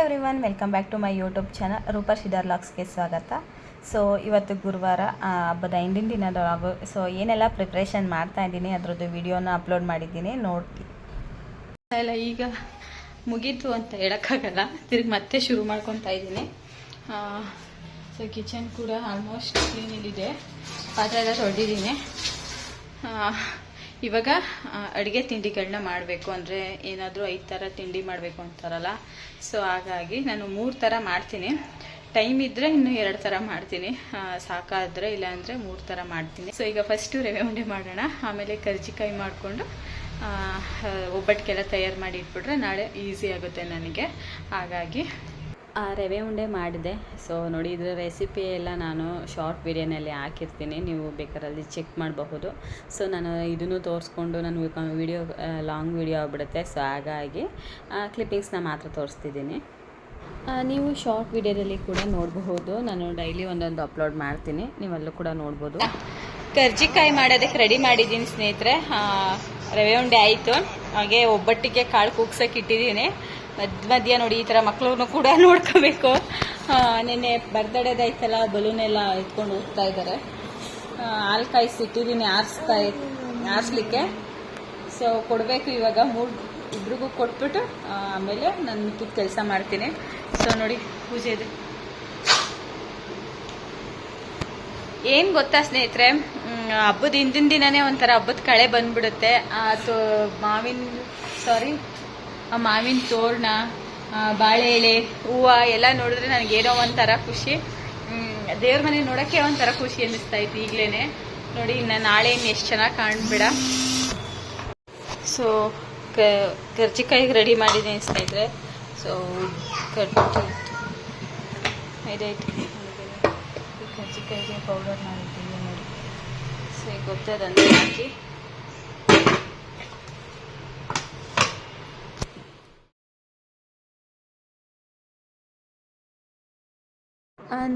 Everyone welcome back to my YouTube channel Roopa ಶಿದಾರ್ ಲಾಗ್ಸ್ಗೆ ಸ್ವಾಗತ. So ಇವತ್ತು ಗುರುವಾರ ಹಬ್ಬದ ಹಿಂದಿನ ದಿನದ ಲಾಗು ಸೊ ಏನೆಲ್ಲ ಪ್ರಿಪ್ರೇಷನ್ ಮಾಡ್ತಾ ಇದ್ದೀನಿ, ಅದರದ್ದು ವಿಡಿಯೋನ ಅಪ್ಲೋಡ್ ಮಾಡಿದ್ದೀನಿ ನೋಡಿ ಎಲ್ಲ ಈಗ ಮುಗೀತು ಅಂತ ಹೇಳೋಕ್ಕಾಗಲ್ಲ, ತಿರ್ಗಿ ಮತ್ತೆ ಶುರು ಮಾಡ್ಕೊತಾ ಇದ್ದೀನಿ. ಸೊ ಕಿಚನ್ ಕೂಡ ಆಲ್ಮೋಸ್ಟ್ ಕ್ಲೀನಲ್ಲಿದೆ ಪಾತ್ರೆ ಎಲ್ಲ ತೊಳೆದಿದ್ದೀನಿ. ಇವಾಗ ಅಡುಗೆ ತಿಂಡಿಗಳನ್ನ ಮಾಡಬೇಕು ಅಂದರೆ ಏನಾದರೂ ಐದು ಥರ ತಿಂಡಿ ಮಾಡಬೇಕು ಅಂತಾರಲ್ಲ. ಸೊ ಹಾಗಾಗಿ ನಾನು ಮೂರು ಥರ ಮಾಡ್ತೀನಿ. ಟೈಮ್ ಇದ್ದರೆ ಇನ್ನೂ ಎರಡು ಥರ ಮಾಡ್ತೀನಿ. ಸಾಕಾದರೆ ಇಲ್ಲಾಂದರೆ ಮೂರು ಥರ ಮಾಡ್ತೀನಿ. ಸೊ ಈಗ ಫಸ್ಟು ರವೆ ಉಂಡೆ ಮಾಡೋಣ. ಆಮೇಲೆ ಕರ್ಜಿಕಾಯಿ ಮಾಡಿಕೊಂಡು ಒಬ್ಬಟ್ಟಿಗೆಲ್ಲ ತಯಾರು ಮಾಡಿ ಇಟ್ಬಿಟ್ರೆ ನಾಳೆ ಈಸಿ ಆಗುತ್ತೆ ನನಗೆ. ಹಾಗಾಗಿ ರವೆ ಉಂಡೆ ಮಾಡಿದೆ. ಸೊ ನೋಡಿ, ಇದರ ರೆಸಿಪಿ ಎಲ್ಲ ನಾನು ಶಾರ್ಟ್ ವಿಡಿಯೋನಲ್ಲಿ ಹಾಕಿರ್ತೀನಿ. ನೀವು ಬೇಕಾರಲ್ಲಿ ಚೆಕ್ ಮಾಡಬಹುದು. ಸೊ ನಾನು ಇದನ್ನು ತೋರಿಸ್ಕೊಂಡು ನಾನು ವಿಡಿಯೋ ಲಾಂಗ್ ವಿಡಿಯೋ ಆಗ್ಬಿಡುತ್ತೆ. ಸೊ ಹಾಗಾಗಿ ಕ್ಲಿಪ್ಪಿಂಗ್ಸ್ನ ಮಾತ್ರ ತೋರಿಸ್ತಿದ್ದೀನಿ. ನೀವು ಶಾರ್ಟ್ ವಿಡಿಯೋದಲ್ಲಿ ಕೂಡ ನೋಡಬಹುದು. ನಾನು ಡೈಲಿ ಒಂದೊಂದು ಅಪ್ಲೋಡ್ ಮಾಡ್ತೀನಿ. ನೀವೆಲ್ಲೂ ಕೂಡ ನೋಡ್ಬೋದು. ಕರ್ಜಿಕಾಯಿ ಮಾಡೋದಕ್ಕೆ ರೆಡಿ ಮಾಡಿದ್ದೀನಿ ಸ್ನೇಹಿತರೆ. ರವೆ ಉಂಡೆ ಆಯಿತು. ಹಾಗೆ ಒಬ್ಬಟ್ಟಿಗೆ ಕಾಳು ಕೂಗ್ಸಕ್ಕೆ ಇಟ್ಟಿದ್ದೀನಿ. ಮಧ್ಯ ಮಧ್ಯ ನೋಡಿ ಈ ಥರ ಮಕ್ಕಳನ್ನು ಕೂಡ ನೋಡ್ಕೋಬೇಕು. ನಿನ್ನೆ ಬಲೂನ್ ಎಲ್ಲ ಎತ್ಕೊಂಡು ಹೋಗ್ತಾ ಇದ್ದಾರೆ. ಹಾಲು ಕಾಯಿಸಿ ಇಟ್ಟಿದ್ದೀನಿ ಆರಿಸ್ತಾ ಆರಿಸ್ಲಿಕ್ಕೆ. ಸೊ ಕೊಡಬೇಕು ಇವಾಗ ಮೂರು ಇಬ್ರಿಗೂ ಕೊಟ್ಬಿಟ್ಟು ಆಮೇಲೆ ನಾನು ಮಿಕ್ಕಿದ ಕೆಲಸ ಮಾಡ್ತೀನಿ. ಸೊ ನೋಡಿ, ಪೂಜೆ ಇದೆ. ಏನು ಗೊತ್ತಾ ಸ್ನೇಹಿತರೆ? ಹಬ್ಬದ ಹಿಂದಿನ ದಿನನೇ ಒಂಥರ ಹಬ್ಬದ ಕಳೆ ಬಂದ್ಬಿಡುತ್ತೆ. ಅದು ಮಾವಿನ ಸಾರಿ ಮಾವಿನ ತೋರಣ ಬಾಳೆ ಎಲೆ ಹೂವು ಎಲ್ಲ ನೋಡಿದ್ರೆ ನನಗೆ ಏನೋ ಒಂಥರ ಖುಷಿ. ದೇವ್ರ ಮನೆ ನೋಡೋಕ್ಕೆ ಒಂಥರ ಖುಷಿ ಅನ್ನಿಸ್ತಾ ಇತ್ತು ಈಗಲೇ ನೋಡಿ, ಇನ್ನು ನಾಳೆ ಇನ್ನು ಎಷ್ಟು ಚೆನ್ನಾಗಿ ಕಾಣ್ಬೇಡ. ಸೊ ಕರ್ಜಿಕಾಯಿಗೆ ರೆಡಿ ಮಾಡಿದ್ದೀನಿ ಸ್ನೇಹಿತರೆ. ಸೊ ಕರ್ಜಿ ಇದಾಯ್ತು ಕರ್ಜಿಕಾಯಿಗೆ ಪೌಡರ್ ಮಾಡಿದ್ದೀನಿ ನೋಡಿ. ಸೊ ಈಗ ಗೊತ್ತದಂದ್ರೆ ಹಾಕಿ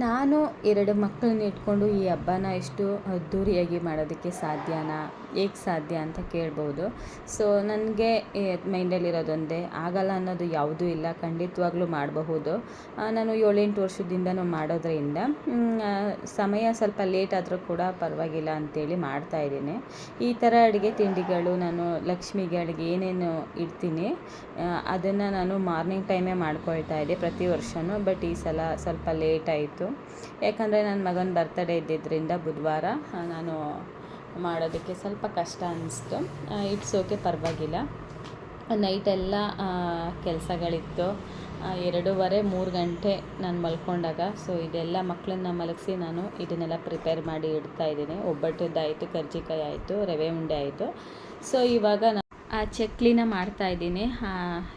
ನಾನು ಎರಡು ಮಕ್ಕಳನ್ನ ಇಟ್ಕೊಂಡು ಈ ಹಬ್ಬನ ಎಷ್ಟು ಅದ್ಧೂರಿಯಾಗಿ ಮಾಡೋದಕ್ಕೆ ಸಾಧ್ಯನಾ? ಹೇಗೆ ಸಾಧ್ಯ ಅಂತ ಕೇಳ್ಬೋದು. ಸೊ ನನಗೆ ಮೈಂಡಲ್ಲಿರೋದೊಂದೇ ಆಗಲ್ಲ ಅನ್ನೋದು ಯಾವುದೂ ಇಲ್ಲ. ಖಂಡಿತವಾಗ್ಲೂ ಮಾಡಬಹುದು. ನಾನು ಏಳೆಂಟು ವರ್ಷದಿಂದನೂ ಮಾಡೋದ್ರಿಂದ ಸಮಯ ಸ್ವಲ್ಪ ಲೇಟ್ ಆದರೂ ಕೂಡ ಪರವಾಗಿಲ್ಲ ಅಂತೇಳಿ ಮಾಡ್ತಾ ಇದ್ದೀನಿ. ಈ ಥರ ಅಡುಗೆ ತಿಂಡಿಗಳು ನಾನು ಲಕ್ಷ್ಮಿಗೆ ಅಡುಗೆ ಏನೇನು ಇಡ್ತೀನಿ ಅದನ್ನು ನಾನು ಮಾರ್ನಿಂಗ್ ಟೈಮೇ ಮಾಡ್ಕೊಳ್ತಾ ಇದ್ದೆ ಪ್ರತಿ ವರ್ಷವೂ ಬಟ್ ಈ ಸಲ ಸ್ವಲ್ಪ ಲೇಟ್ ಆಯಿತು ಯಾಕಂದರೆ ನನ್ನ ಮಗನ ಬರ್ತಡೇ ಇದ್ದಿದ್ದರಿಂದ ಬುಧವಾರ ನಾನು ಮಾಡೋದಕ್ಕೆ ಸ್ವಲ್ಪ ಕಷ್ಟ ಅನ್ನಿಸ್ತು ಇಟ್ಸ್ ಓಕೆ ಪರವಾಗಿಲ್ಲ. ನೈಟೆಲ್ಲ ಕೆಲಸಗಳಿತ್ತು. ಎರಡೂವರೆ, ಮೂರು ಗಂಟೆ ನಾನು ಮಲ್ಕೊಂಡಾಗ ಸೊ ಇದೆಲ್ಲ ಮಕ್ಕಳನ್ನ ಮಲಗಿಸಿ ನಾನು ಇದನ್ನೆಲ್ಲ ಪ್ರಿಪೇರ್ ಮಾಡಿ ಇಡ್ತಾ ಇದ್ದೀನಿ. ಒಬ್ಬಟ್ಟದ್ದಾಯಿತು, ಕರ್ಜಿಕಾಯಿ ಆಯಿತು, ರವೆ ಉಂಡೆ ಆಯಿತು. ಸೊ ಇವಾಗ ಆ ಚಕ್ಲಿನ ಮಾಡ್ತಾ ಇದ್ದೀನಿ.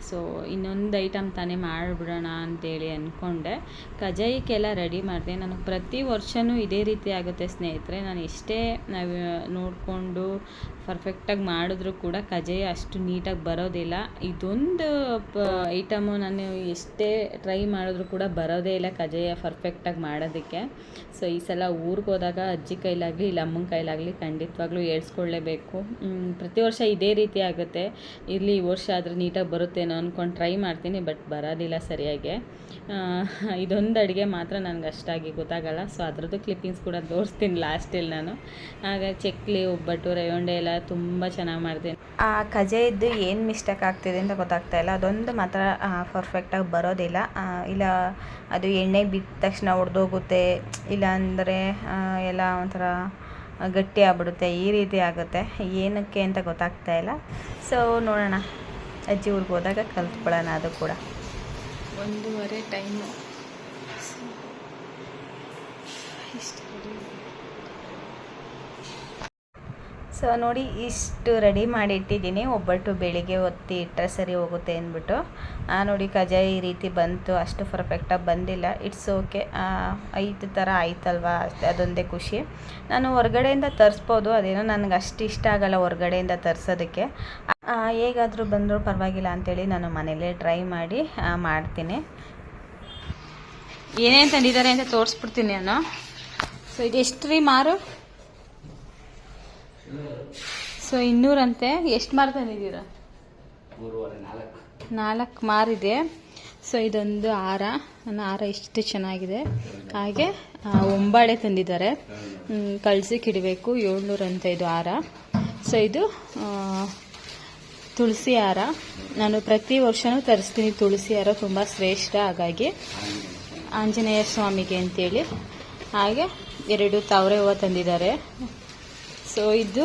ಸೊ ಇನ್ನೊಂದು ಐಟಮ್ ತಾನೇ ಮಾಡಿಬಿಡೋಣ ಅಂತೇಳಿ ಅಂದ್ಕೊಂಡೆ ಕಜಾಯಕ್ಕೆಲ್ಲ ರೆಡಿ ಮಾಡಿದೆ. ನನಗೆ ಪ್ರತಿ ವರ್ಷವೂ ಇದೇ ರೀತಿ ಆಗುತ್ತೆ ಸ್ನೇಹಿತರೆ. ನಾನು ಎಷ್ಟೇ ನಾವು ನೋಡಿಕೊಂಡು ಪರ್ಫೆಕ್ಟಾಗಿ ಮಾಡಿದ್ರೂ ಕೂಡ ಕಜಾಯ ಅಷ್ಟು ನೀಟಾಗಿ ಬರೋದಿಲ್ಲ. ಇದೊಂದು ಪ ಐಟಮು ನಾನು ಎಷ್ಟೇ ಟ್ರೈ ಮಾಡಿದ್ರೂ ಕೂಡ ಬರೋದೇ ಇಲ್ಲ ಕಜಾಯ ಪರ್ಫೆಕ್ಟಾಗಿ ಮಾಡೋದಕ್ಕೆ. ಸೊ ಈ ಸಲ ಊರಿಗೆ ಹೋದಾಗ ಅಜ್ಜಿ ಕೈಲಾಗಲಿ, ಇಲ್ಲ ಅಮ್ಮನ ಕೈಲಾಗಲಿ ಖಂಡಿತವಾಗ್ಲೂ ಹೇಳ್ಸ್ಕೊಳ್ಳೇಬೇಕು ಪ್ರತಿ ವರ್ಷ ಇದೇ ರೀತಿ ಆಗುತ್ತೆ. ಇರಲಿ ಈ ವರ್ಷ ಆದರೆ ನೀಟಾಗಿ ಬರುತ್ತೇನೋ ಅಂದ್ಕೊಂಡು ಟ್ರೈ ಮಾಡ್ತೀನಿ ಬಟ್ ಬರೋದಿಲ್ಲ ಸರಿಯಾಗಿ. ಇದೊಂದು ಅಡುಗೆ ಮಾತ್ರ ನನಗೆ ಅಷ್ಟಾಗಿ ಗೊತ್ತಾಗಲ್ಲ ಸೊ ಅದರದ್ದು ಕ್ಲಿಪ್ಪಿಂಗ್ಸ್ ಕೂಡ ತೋರಿಸ್ತೀನಿ ಲಾಸ್ಟಲ್ಲಿ ನಾನು. ಆಗ ಚಕ್ಲಿ, ಒಬ್ಬಟ್ಟು ರವೆ ಎಲ್ಲ ತುಂಬ ಚೆನ್ನಾಗಿ ಮಾಡ್ತೀನಿ. ಆ, ಕಜೆ ಇದ್ದು ಏನು ಮಿಸ್ಟೇಕ್ ಆಗ್ತಿದೆ ಅಂತ ಗೊತ್ತಾಗ್ತಾ ಇಲ್ಲ. ಅದೊಂದು ಮಾತ್ರ ಪರ್ಫೆಕ್ಟಾಗಿ ಬರೋದಿಲ್ಲ. ಇಲ್ಲ ಅದು ಎಣ್ಣೆ ಬಿದ್ದ ತಕ್ಷಣ ಒಡೆದೋಗುತ್ತೆ, ಇಲ್ಲ ಅಂದರೆ ಎಲ್ಲ ಒಂಥರ ಗಟ್ಟಿ ಆಗ್ಬಿಡುತ್ತೆ ಈ ರೀತಿ ಆಗುತ್ತೆ. ಏನಕ್ಕೆ ಅಂತ ಗೊತ್ತಾಗ್ತಾ ಇಲ್ಲ. ಸೊ ನೋಡೋಣ. ಅಜ್ಜಿ ಊರಿಗೆ ಹೋದಾಗ ಕಲ್ತ್ಕೊಳ್ಳೋಣ ಅದು ಕೂಡ. ಒಂದೂವರೆ ಟೈಮು. ಇಷ್ಟು. ಸೊ ನೋಡಿ, ಇಷ್ಟು ರೆಡಿ ಮಾಡಿ ಇಟ್ಟಿದ್ದೀನಿ ಒಬ್ಬಟ್ಟು ಬೆಳಿಗ್ಗೆ ಒತ್ತಿ ಇಟ್ಟರೆ ಸರಿ ಹೋಗುತ್ತೆ ಅಂದ್ಬಿಟ್ಟು. ನೋಡಿ ಕಜಾಯಿ ಈ ರೀತಿ ಬಂತು. ಅಷ್ಟು ಪರ್ಫೆಕ್ಟಾಗಿ ಬಂದಿಲ್ಲ. ಇಟ್ಸ್ ಓಕೆ ಐದು ಥರ ಆಯ್ತಲ್ವಾ? ಅಷ್ಟೇ, ಅದೊಂದೇ ಖುಷಿ. ನಾನು ಹೊರಗಡೆಯಿಂದ ತರಿಸ್ಬೋದು. ಅದೇನೋ ನನಗೆ ಅಷ್ಟು ಇಷ್ಟ ಆಗಲ್ಲ ಹೊರಗಡೆಯಿಂದ ತರಿಸೋದಕ್ಕೆ. ಹೇಗಾದರೂ ಬಂದರೂ ಪರವಾಗಿಲ್ಲ ಅಂಥೇಳಿ ನಾನು ಮನೇಲೇ ಟ್ರೈ ಮಾಡಿ ಮಾಡ್ತೀನಿ. ಏನೇನು ತಂದಿದ್ದಾರೆ ಅಂತ ತೋರಿಸ್ಬಿಡ್ತೀನಿ ನಾನು ಸೊ ಇದು ಎಷ್ಟು ರೀ ಮಾರು? ಸೊ ಇನ್ನೂರಂತೆ ಎಷ್ಟು ಮಾರು ತಂದಿದ್ದೀರಾ? ನಾಲ್ಕು. ಮಾರಿದೆ ಸೊ ಇದೊಂದು ಹಾರ ನನ್ನ ಹಾರ ಎಷ್ಟು ಚೆನ್ನಾಗಿದೆ. ಹಾಗೆ ಒಂಬಾಳೆ ತಂದಿದ್ದಾರೆ. ಕಳ್ಸಿಕ್ಕೆ ಇಡಬೇಕು ಏಳ್ನೂರು ಅಂತ ಇದು ಹಾರ ಸೊ ಇದು ತುಳಸಿ ಹಾರ ನಾನು ಪ್ರತಿ ವರ್ಷವೂ ತರಿಸ್ತೀನಿ ತುಳಸಿ ಹಾರ ತುಂಬ ಶ್ರೇಷ್ಠ ಹಾಗಾಗಿ. ಆಂಜನೇಯ ಸ್ವಾಮಿಗೆ ಅಂತೇಳಿ. ಹಾಗೆ ಎರಡು ತಾವರೆ ಹೂವು ತಂದಿದ್ದಾರೆ. ಸೊ ಇದು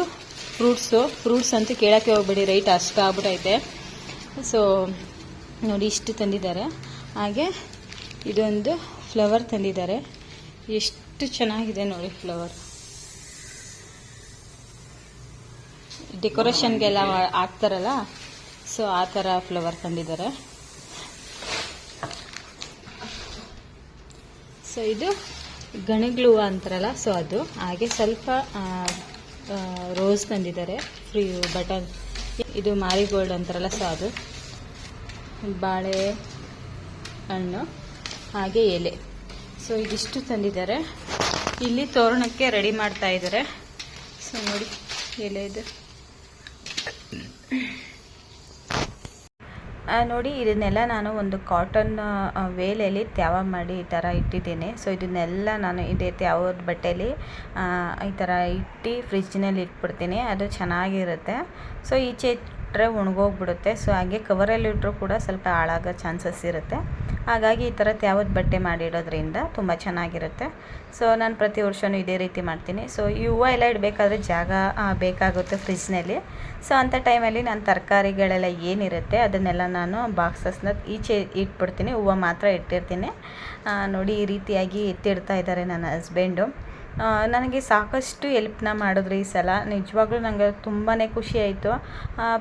ಫ್ರೂಟ್ಸು ಫ್ರೂಟ್ಸ್ ಅಂತೂ ಕೇಳೋಕ್ಕೆ ಹೋಗ್ಬೇಡಿ. ರೈಟ್ ಅಷ್ಟು ಆಗ್ಬಿಟ್ಟೈತೆ ಸೊ ನೋಡಿ ಇಷ್ಟು ತಂದಿದ್ದಾರೆ. ಹಾಗೆ ಇದೊಂದು ಫ್ಲವರ್ ತಂದಿದ್ದಾರೆ. ಎಷ್ಟು ಚೆನ್ನಾಗಿದೆ ನೋಡಿ ಫ್ಲವರ್ ಡೆಕೋರೇಷನ್ಗೆಲ್ಲ ಹಾಕ್ತಾರಲ್ಲ? ಸೊ ಆ ಥರ ಫ್ಲವರ್ ತಂದಿದ್ದಾರೆ. ಸೊ ಇದು ಗಣಗ್ಲುವ ಅಂತಾರಲ್ಲ? ಸೊ ಅದು. ಹಾಗೆ ಸ್ವಲ್ಪ ರೋಸ್ ತಂದಿದ್ದಾರೆ. ಫ್ರೀ ಬಟನ್ ಇದು ಮಾರಿಗೋಲ್ಡ್ ಅಂತಾರಲ್ಲ ಸೊ ಅದು. ಬಾಳೆ ಹಣ್ಣು, ಹಾಗೆ ಎಲೆ. ಸೊ ಇದಿಷ್ಟು ತಂದಿದ್ದಾರೆ. ಇಲ್ಲಿ ತೋರಣಕ್ಕೆ ರೆಡಿ ಮಾಡ್ತಾ ಇದ್ದಾರೆ. ಸೊ ನೋಡಿ, ಎಲೆ ಇದು. ನೋಡಿ, ಇದನ್ನೆಲ್ಲ ನಾನು ಒಂದು ಕಾಟನ್ ವೇಲೆಯಲ್ಲಿ ತ್ಯಾವ ಮಾಡಿ ಈ ಥರ ಇಟ್ಟಿದ್ದೇನೆ. ಸೊ ಇದನ್ನೆಲ್ಲ ನಾನು ಇದೇ ತ್ಯಾವದ ಬಟ್ಟೆಯಲ್ಲಿ ಈ ಥರ ಇಟ್ಟು ಫ್ರಿಜ್ನಲ್ಲಿ ಇಟ್ಬಿಡ್ತೀನಿ. ಅದು ಚೆನ್ನಾಗಿರುತ್ತೆ. ಸೊ ಈಚೆ ಇಟ್ಟರೆ ಒಣಗೋಗ್ಬಿಡುತ್ತೆ ಸೊ ಹಾಗೆ ಕವರಲ್ಲಿ ಇಟ್ಟರೂ ಕೂಡ ಸ್ವಲ್ಪ ಹಾಳಾಗೋ ಚಾನ್ಸಸ್ ಇರುತ್ತೆ. ಹಾಗಾಗಿ ಈ ಥರ ತ್ಯಾವದ ಬಟ್ಟೆ ಮಾಡಿಡೋದ್ರಿಂದ ತುಂಬ ಚೆನ್ನಾಗಿರುತ್ತೆ. ಸೊ ನಾನು ಪ್ರತಿ ವರ್ಷವೂ ಇದೇ ರೀತಿ ಮಾಡ್ತೀನಿ. ಸೊ ಈ ಹೂವು ಎಲ್ಲ ಇಡಬೇಕಾದ್ರೆ ಜಾಗ ಬೇಕಾಗುತ್ತೆ ಫ್ರಿಜ್ನಲ್ಲಿ. ಸೊ ಅಂಥ ಟೈಮಲ್ಲಿ ನಾನು ತರಕಾರಿಗಳೆಲ್ಲ ಏನಿರುತ್ತೆ ಅದನ್ನೆಲ್ಲ ನಾನು ಬಾಕ್ಸಸ್ನ ಈಚೆ ಇಟ್ಬಿಡ್ತೀನಿ. ಹೂವು ಮಾತ್ರ ಇಟ್ಟಿರ್ತೀನಿ. ನೋಡಿ ಈ ರೀತಿಯಾಗಿ ಎತ್ತಿಡ್ತಾ ಇದ್ದಾರೆ ನನ್ನ ಹಸ್ಬೆಂಡು. ನನಗೆ ಸಾಕಷ್ಟು ಎಲ್ಪ್ನ ಮಾಡಿದ್ರು ಈ ಸಲ. ನಿಜವಾಗ್ಲೂ ನನಗೆ ತುಂಬಾ ಖುಷಿ ಆಯಿತು.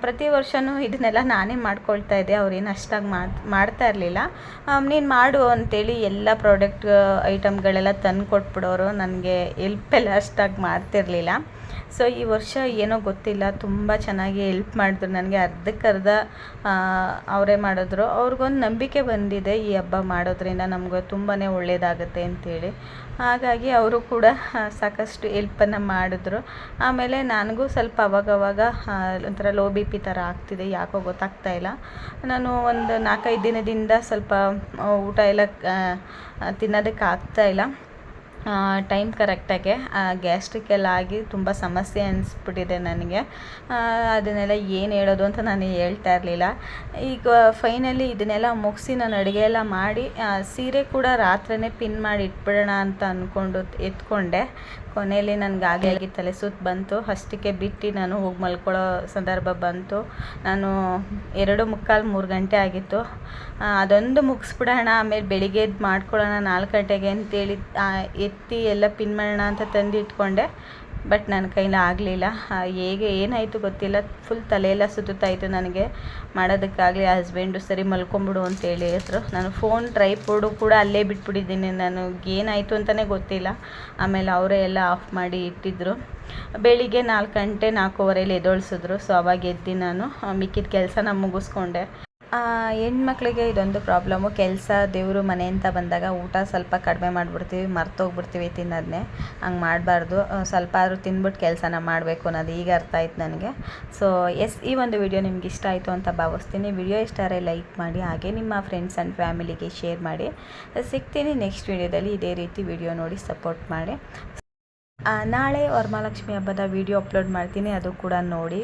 ಪ್ರತಿ ವರ್ಷವೂ ಇದನ್ನೆಲ್ಲ ನಾನೇ ಮಾಡ್ಕೊಳ್ತಾ ಇದ್ದೆ. ಅವ್ರೇನು ಅಷ್ಟಾಗಿ ಮಾಡ್ ಮಾಡ್ತಾ ಇರಲಿಲ್ಲ. ನೀನು ಮಾಡು ಅಂತೇಳಿ ಎಲ್ಲ ಪ್ರಾಡಕ್ಟ್ ಐಟಮ್ಗಳೆಲ್ಲ ತಂದು ಕೊಟ್ಬಿಡೋರು ನನಗೆ ಎಲ್ಪ್ ಎಲ್ಲ ಅಷ್ಟಾಗಿ ಮಾಡ್ತಿರ್ಲಿಲ್ಲ. ಸೊ ಈ ವರ್ಷ ಏನೋ ಗೊತ್ತಿಲ್ಲ. ತುಂಬ ಚೆನ್ನಾಗಿ ಎಲ್ಪ್ ಮಾಡಿದ್ರು ನನಗೆ. ಅರ್ಧಕ್ಕರ್ಧ ಅವರೇ ಮಾಡಿದ್ರು. ಅವ್ರಿಗೊಂದು ನಂಬಿಕೆ ಬಂದಿದೆ ಈ ಹಬ್ಬ ಮಾಡೋದ್ರಿಂದ. ನಮಗೆ ತುಂಬಾ ಒಳ್ಳೆಯದಾಗುತ್ತೆ ಅಂತೇಳಿ. ಹಾಗಾಗಿ ಅವರು ಕೂಡ ಸಾಕಷ್ಟು ಎಲ್ಪನ್ನು ಮಾಡಿದ್ರು. ಆಮೇಲೆ ನನಗೂ ಸ್ವಲ್ಪ ಅವಾಗವಾಗ ಒಂಥರ ಲೋ ಬಿ ಪಿ ಥರ ಆಗ್ತಿದೆ. ಯಾಕೋ ಗೊತ್ತಾಗ್ತಾ ಇಲ್ಲ. ನಾನು ಒಂದು ನಾಲ್ಕೈದು ದಿನದಿಂದ ಸ್ವಲ್ಪ ಊಟ ಎಲ್ಲ ತಿನ್ನೋದಕ್ಕೆ ಆಗ್ತಾ ಇಲ್ಲ. ಟೈಮ್ ಕರೆಕ್ಟಾಗೆ ಗ್ಯಾಸ್ಟ್ರಿಕ್ ಎಲ್ಲ ಆಗಿ ತುಂಬ ಸಮಸ್ಯೆ ಅನಿಸ್ಬಿಟ್ಟಿದೆ ನನಗೆ. ಅದನ್ನೆಲ್ಲ ಏನು ಹೇಳೋದು ಅಂತ ನಾನು ಹೇಳ್ತಾ ಇರಲಿಲ್ಲ. ಈಗ ಫೈನಲಿ ಇದನ್ನೆಲ್ಲ ಮುಗಿಸಿ ನಾನು ಅಡುಗೆ ಎಲ್ಲ ಮಾಡಿ ಸೀರೆ ಕೂಡ ರಾತ್ರಿನೇ ಪಿನ್ ಮಾಡಿ ಇಟ್ಬಿಡೋಣ ಅಂತ ಅಂದ್ಕೊಂಡು ಎತ್ಕೊಂಡೆ. ಕೊನೆಯಲ್ಲಿ ನನಗೆ ಆಗಿ ತಲೆ ಸುತ್ತು ಬಂತು. ಅಷ್ಟಕ್ಕೆ ಬಿಟ್ಟು ನಾನು ಹೋಗಿ ಮಲ್ಕೊಳ್ಳೋ ಸಂದರ್ಭ ಬಂತು. ನಾನು ಎರಡು ಮುಕ್ಕಾಲು ಮೂರು ಗಂಟೆ ಆಗಿತ್ತು. ಅದೊಂದು ಮುಗಿಸ್ಬಿಡೋಣ, ಆಮೇಲೆ ಬೆಳಿಗ್ಗೆ ಮಾಡ್ಕೊಳ್ಳೋಣ ನಾಲ್ಕು ಗಂಟೆಗೆ ಅಂತೇಳಿ ಎತ್ತಿ ಎಲ್ಲ ಪಿನ್ ಮಾಡೋಣ ಅಂತ ತಂದು ಇಟ್ಕೊಂಡೆ. ಬಟ್ ನನ್ನ ಕೈಲಿ ಆಗಲಿಲ್ಲ. ಹೇಗೆ, ಏನಾಯಿತು ಗೊತ್ತಿಲ್ಲ. ಫುಲ್ ತಲೆಯೆಲ್ಲ ಸುತ್ತುತ್ತಾಯಿತು ನನಗೆ. ಮಾಡೋದಕ್ಕಾಗಲಿ ಹಸ್ಬೆಂಡು ಸರಿ ಮಲ್ಕೊಂಬಿಡು ಅಂತೇಳಿ ಹೇಳಿದ್ರು. ನಾನು ಫೋನ್ ಟ್ರೈಪೋಡು ಕೂಡ ಅಲ್ಲೇ ಬಿಟ್ಬಿಟ್ಟಿದ್ದೀನಿ. ನಾನು ಏನಾಯಿತು ಅಂತಲೇ ಗೊತ್ತಿಲ್ಲ. ಆಮೇಲೆ ಅವರೇ ಎಲ್ಲ ಆಫ್ ಮಾಡಿ ಇಟ್ಟಿದ್ರು. ಬೆಳಿಗ್ಗೆ ನಾಲ್ಕು ಗಂಟೆ ನಾಲ್ಕೂವರೆಯಲ್ಲಿ ಎದ್ದೊಳಿಸಿದ್ರು. ಸೊ ಅವಾಗ ಎದ್ದು ನಾನು ಮಿಕ್ಕಿದ ಕೆಲಸ ನಾನು ಮುಗಿಸ್ಕೊಂಡೆ. ಹೆಣ್ಮಕ್ಳಿಗೆ ಇದೊಂದು ಪ್ರಾಬ್ಲಮ್ಮು ಕೆಲಸ ದೇವರು ಮನೆ ಅಂತ ಬಂದಾಗ ಊಟ ಸ್ವಲ್ಪ ಕಡಿಮೆ ಮಾಡಿಬಿಡ್ತೀವಿ, ಮರ್ತೋಗ್ಬಿಡ್ತೀವಿ ತಿನ್ನೋದನ್ನೇ ಹಂಗೆ ಮಾಡಬಾರ್ದು. ಸ್ವಲ್ಪ ಆದರೂ ತಿಂದ್ಬಿಟ್ಟು ಕೆಲಸನ ಮಾಡಬೇಕು ಅನ್ನೋದು ಈಗ ಅರ್ಥ ಆಯ್ತು ನನಗೆ. ಸೊ ಎಸ್ ಈ ಒಂದು ವಿಡಿಯೋ ನಿಮ್ಗೆ ಇಷ್ಟ ಆಯಿತು ಅಂತ ಭಾವಿಸ್ತೀನಿ. ವಿಡಿಯೋ ಇಷ್ಟ ಆದರೆ ಲೈಕ್ ಮಾಡಿ, ಹಾಗೆ ನಿಮ್ಮ ಫ್ರೆಂಡ್ಸ್ ಆ್ಯಂಡ್ ಫ್ಯಾಮಿಲಿಗೆ ಶೇರ್ ಮಾಡಿ. ಸಿಗ್ತೀನಿ ನೆಕ್ಸ್ಟ್ ವಿಡಿಯೋದಲ್ಲಿ ಇದೇ ರೀತಿ ವಿಡಿಯೋ ನೋಡಿ ಸಪೋರ್ಟ್ ಮಾಡಿ. ನಾಳೆ ವರಮಹಾಲಕ್ಷ್ಮಿ ಹಬ್ಬದ ವಿಡಿಯೋ ಅಪ್ಲೋಡ್ ಮಾಡ್ತೀನಿ. ಅದು ಕೂಡ ನೋಡಿ.